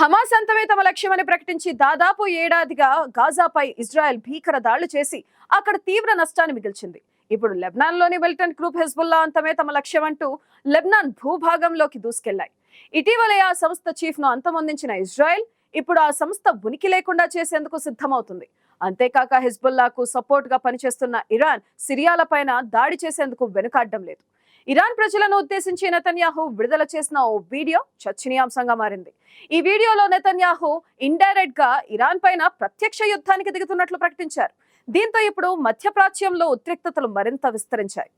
Hamas అంతమే తమ లక్ష్యమని ప్రకటించి దాదాపు ఏడాదిగా గాజాపై ఇజ్రాయెల్ భీకర దాళ్ళు చేసి అక్కడ తీవ్ర నష్టాన్ని మిగిల్చింది. ఇప్పుడు లెబ్నాన్లోని మిలిటెంట్ గ్రూప్ హెజ్బుల్లా అంతమే తమ లక్ష్యం అంటూ లెబనాన్ భూభాగంలోకి దూసుకెళ్ళాయి ఇటీవలే ఆ సంస్థ చీఫ్ను అంతమొందించిన ఇజ్రాయెల్ ఇప్పుడు ఆ సంస్థ ఉనికి లేకుండా చేసేందుకు సిద్ధమవుతుంది. అంతేకాక హెజ్బుల్లాకు సపోర్ట్గా పనిచేస్తున్న ఇరాన్ సిరియాలపైన దాడి చేసేందుకు వెనుకాడడం లేదు. ఇరాన్ ప్రజలను ఉద్దేశించి నెతన్యాహు విడుదల చేసిన ఓ వీడియో చర్చనీయాంశంగా మారింది. ఈ వీడియోలో నెతన్యాహు ఇండైరెక్ట్గా ఇరాన్ పైన ప్రత్యక్ష యుద్ధానికి దిగుతున్నట్లు ప్రకటించారు. దీంతో ఇప్పుడు మధ్యప్రాచ్యంలో ఉద్రిక్తతలు మరింత విస్తరించాయి.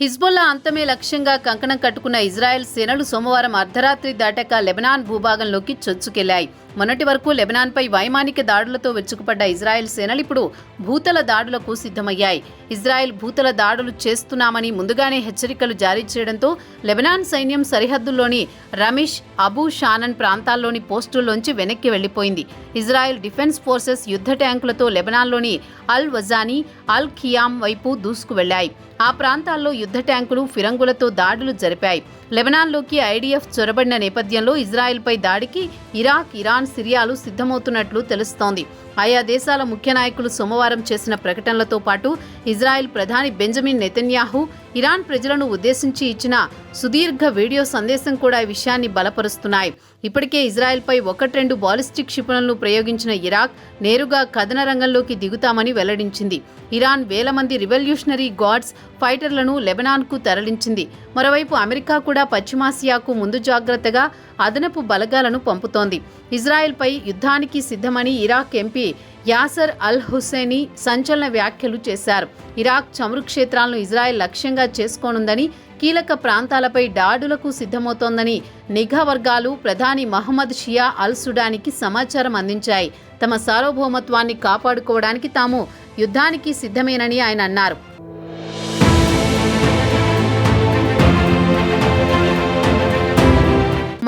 హిజ్బుల్లా అంతమే లక్ష్యంగా కంకణం కట్టుకున్న ఇజ్రాయెల్ సేనలు సోమవారం అర్ధరాత్రి దాటాక లెబనాన్ భూభాగంలోకి చొచ్చుకెళ్ళాయి. మొన్నటి వరకు లెబనాన్పై వైమానిక దాడులతో విరుచుకుపడ్డ ఇజ్రాయెల్ సేనలు ఇప్పుడు భూతల దాడులకు సిద్ధమయ్యాయి. ఇజ్రాయెల్ భూతల దాడులు చేస్తున్నామని ముందుగానే హెచ్చరికలు జారీ చేయడంతో లెబనాన్ సైన్యం సరిహద్దుల్లోని రమేష్ అబూ షానన్ ప్రాంతాల్లోని పోస్టుల్లోంచి వెనక్కి వెళ్ళిపోయింది ఇజ్రాయెల్ డిఫెన్స్ ఫోర్సెస్ యుద్ధ ట్యాంకులతో లెబనాన్లోని అల్ వజానీ అల్ ఖియామ్ వైపు దూసుకు వెళ్ళాయి ఆ ప్రాంతాల్లో యుద్ధ ట్యాంకులు ఫిరంగులతో దాడులు జరిపాయి. లెబనాన్లోకి ఐడీఎఫ్ చొరబడిన నేపథ్యంలో ఇజ్రాయెల్పై దాడికి ఇరాక్ ఇరాన్ సిరియాలు సిద్ధమవుతున్నట్లు తెలుస్తోంది. ఆయా దేశాల ముఖ్య నాయకులు సోమవారం చేసిన ప్రకటనలతో పాటు ఇజ్రాయెల్ ప్రధాని బెంజమిన్ నెతన్యాహు ఇరాన్ ప్రజలను ఉద్దేశించి ఇచ్చిన సుదీర్ఘ వీడియో సందేశం కూడా ఈ విషయాన్ని బలపరుస్తున్నాయి. ఇప్పటికే ఇజ్రాయెల్పై ఒకట్రెండు బాలిస్టిక్ క్షిపణులను ప్రయోగించిన ఇరాక్ నేరుగా కథన రంగంలోకి దిగుతామని వెల్లడించింది. ఇరాన్ వేల మంది రివల్యూషనరీ గాడ్స్ ఫైటర్లను లెబనాన్కు తరలించింది. మరోవైపు అమెరికా కూడా పశ్చిమాసియాకు ముందు జాగ్రత్తగా అదనపు బలగాలను పంపుతోంది. ఇజ్రాయెల్పై యుద్ధానికి సిద్ధమని Iraq MP Yasser Al Husseini సంచలన వ్యాఖ్యలు చేశారు. ఇరాక్ చమురు క్షేత్రాలను ఇజ్రాయెల్ లక్ష్యంగా చేసుకోనుందని కీలక ప్రాంతాలపై దాడులకు సిద్ధమవుతోందని నిఘా వర్గాలు ప్రధాని మహమ్మద్ షియా అల్ సుడానికి సమాచారం అందించాయి. తమ సార్వభౌమత్వాన్ని కాపాడుకోవడానికి తాము యుద్ధానికి సిద్ధమేనని ఆయన అన్నారు.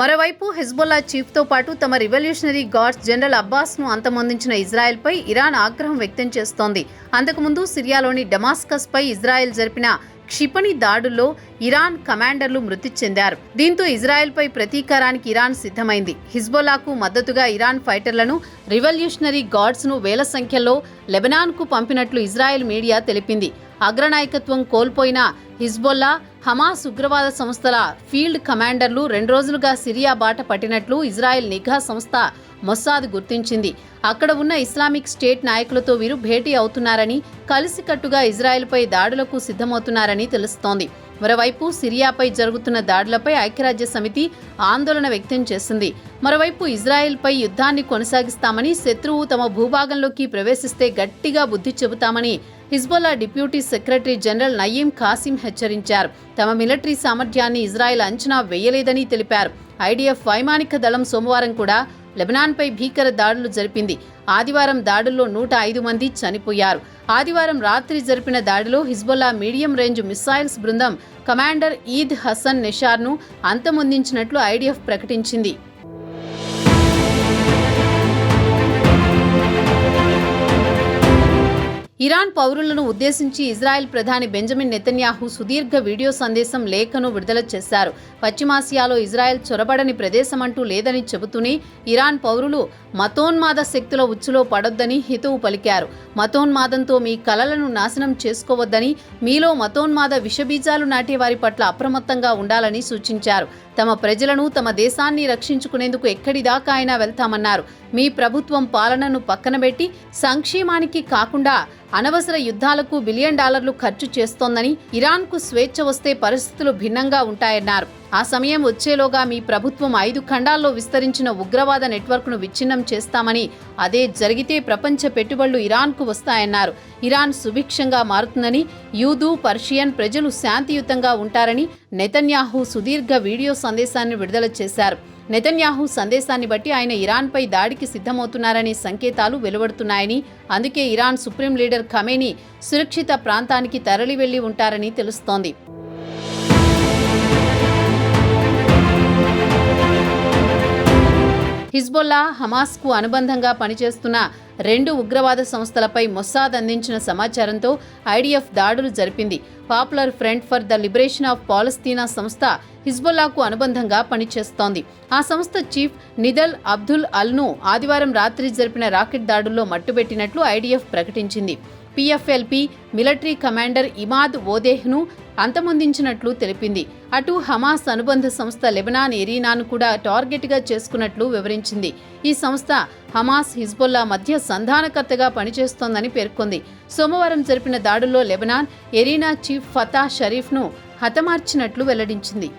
మరోవైపు హిజ్బుల్లా చీఫ్తో పాటు తమ రివల్యూషనరీ గార్డ్స్ జనరల్ అబ్బాస్ను అంతమొందించిన ఇజ్రాయెల్పై ఇరాన్ ఆగ్రహం వ్యక్తం చేస్తోంది. అంతకుముందు సిరియాలోని డమాస్కస్పై ఇజ్రాయెల్ జరిపిన క్షిపణి దాడుల్లో ఇరాన్ కమాండర్లు మృతి చెందారు. దీంతో ఇజ్రాయెల్పై ప్రతీకారానికి ఇరాన్ సిద్ధమైంది. హిజ్బొల్లాకు మద్దతుగా ఇరాన్ ఫైటర్లను రివల్యూషనరీ గార్డ్స్ను వేల సంఖ్యలో లెబనాన్కు పంపినట్లు ఇజ్రాయెల్ మీడియా తెలిపింది. అగ్రనాయకత్వం కోల్పోయిన హిజ్బొల్లా హమాస్ ఉగ్రవాద సంస్థల ఫీల్డ్ కమాండర్లు రెండు రోజులుగా సిరియా బాట పట్టినట్లు ఇజ్రాయెల్ నిఘా సంస్థ మొస్సాద్ గుర్తించింది. అక్కడ ఉన్న ఇస్లామిక్ స్టేట్ నాయకులతో వీరు భేటీ అవుతున్నారని కలిసికట్టుగా ఇజ్రాయెల్పై దాడులకు సిద్ధమవుతున్నారని తెలుస్తోంది. మరోవైపు సిరియాపై జరుగుతున్న దాడులపై ఐక్యరాజ్య సమితి ఆందోళన వ్యక్తం చేసింది. మరోవైపు ఇజ్రాయెల్పై యుద్ధాన్ని కొనసాగిస్తామని శత్రువు తమ భూభాగంలోకి ప్రవేశిస్తే గట్టిగా బుద్ధి చెబుతామని Hezbollah deputy secretary general Naim Qassem హెచ్చరించారు. తమ మిలిటరీ సామర్థ్యాన్ని ఇజ్రాయెల్ అంచనా వేయలేదని తెలిపారు. ఐడిఎఫ్ వైమానిక దళం సోమవారం కూడా లెబనాన్పై భీకర దాడులు జరిపింది. ఆదివారం దాడుల్లో నూట ఐదు మంది చనిపోయారు. ఆదివారం రాత్రి జరిపిన దాడిలో హిజ్బుల్లా మీడియం రేంజ్ మిస్సైల్స్ బృందం కమాండర్ ఈద్ హసన్ నిషార్ను అంతమొందించినట్లు ఐడిఎఫ్ ప్రకటించింది. ఇరాన్ పౌరులను ఉద్దేశించి ఇజ్రాయెల్ ప్రధాని బెంజమిన్ నెతన్యాహు సుదీర్ఘ వీడియో సందేశం లేఖను విడుదల చేశారు. పశ్చిమాసియాలో ఇజ్రాయెల్ చొరబడని ప్రదేశమంటూ లేదని చెబుతూనే ఇరాన్ పౌరులు మతోన్మాద శక్తుల ఉచ్చులో పడొద్దని హితవు పలికారు. మతోన్మాదంతో మీ కలలను నాశనం చేసుకోవద్దని మీలో మతోన్మాద విషబీజాలు నాటే వారి పట్ల అప్రమత్తంగా ఉండాలని సూచించారు. తమ ప్రజలను తమ దేశాన్ని రక్షించుకునేందుకు ఎక్కడిదాకా అయినా వెళ్తామన్నారు. మీ ప్రభుత్వం పాలనను పక్కనబెట్టి సంక్షేమానికి కాకుండా అనవసర యుద్ధాలకు బిలియన్ డాలర్లు ఖర్చు చేస్తోందని ఇరాన్కు స్వేచ్ఛ వస్తే పరిస్థితులు భిన్నంగా ఉంటాయన్నారు. ఆ సమయం వచ్చేలోగా మీ ప్రభుత్వం ఐదు ఖండాల్లో విస్తరించిన ఉగ్రవాద నెట్వర్క్ను విచ్ఛిన్నం చేస్తామని అదే జరిగితే ప్రపంచ పెట్టుబడులు ఇరాన్కు వస్తాయన్నారు. ఇరాన్ సుభిక్షంగా మారుతుందని యూదు పర్షియన్ ప్రజలు శాంతియుతంగా ఉంటారని నెతన్యాహు సుదీర్ఘ వీడియో సందేశాన్ని విడుదల చేశారు. నెతన్యాహు సందేశాన్ని బట్టి ఆయన ఇరాన్పై దాడికి సిద్ధమవుతున్నారనే సంకేతాలు వెలువడుతున్నాయని అందుకే ఇరాన్ సుప్రీం లీడర్ ఖమేని సురక్షిత ప్రాంతానికి తరలి వెళ్ళి ఉంటారని తెలుస్తోంది. హిజ్బొల్లా హమాస్కు అనుబంధంగా పనిచేస్తున్న రెండు ఉగ్రవాద సంస్థలపై మొస్సాద్ అందించిన సమాచారంతో ఐడిఎఫ్ దాడులు జరిపింది. Popular front for the liberation of Palestine సంస్థ హిజ్బుల్లాకు అనుబంధంగా పనిచేస్తోంది. ఆ సంస్థ చీఫ్ నిదల్ అబ్దుల్ అల్ను ఆదివారం రాత్రి జరిపిన రాకెట్ దాడుల్లో మట్టుబెట్టినట్లు ఐడిఎఫ్ ప్రకటించింది. పిఎఫ్ఎల్పి మిలిటరీ కమాండర్ ఇమాద్ ఓదేహ్ను అంతమొందించినట్లు తెలిపింది. అటు హమాస్ అనుబంధ సంస్థ లెబనాన్ ఎరీనాను కూడా టార్గెట్గా చేసుకున్నట్లు వివరించింది. ఈ సంస్థ హమాస్ హిజ్బుల్లా మధ్య సంధానకర్తగా పనిచేస్తోందని పేర్కొంది. సోమవారం జరిపిన దాడుల్లో లెబనాన్ ఎరీనా చీఫ్ ఫతా షరీఫ్ను హతమార్చినట్లు వెల్లడించింది.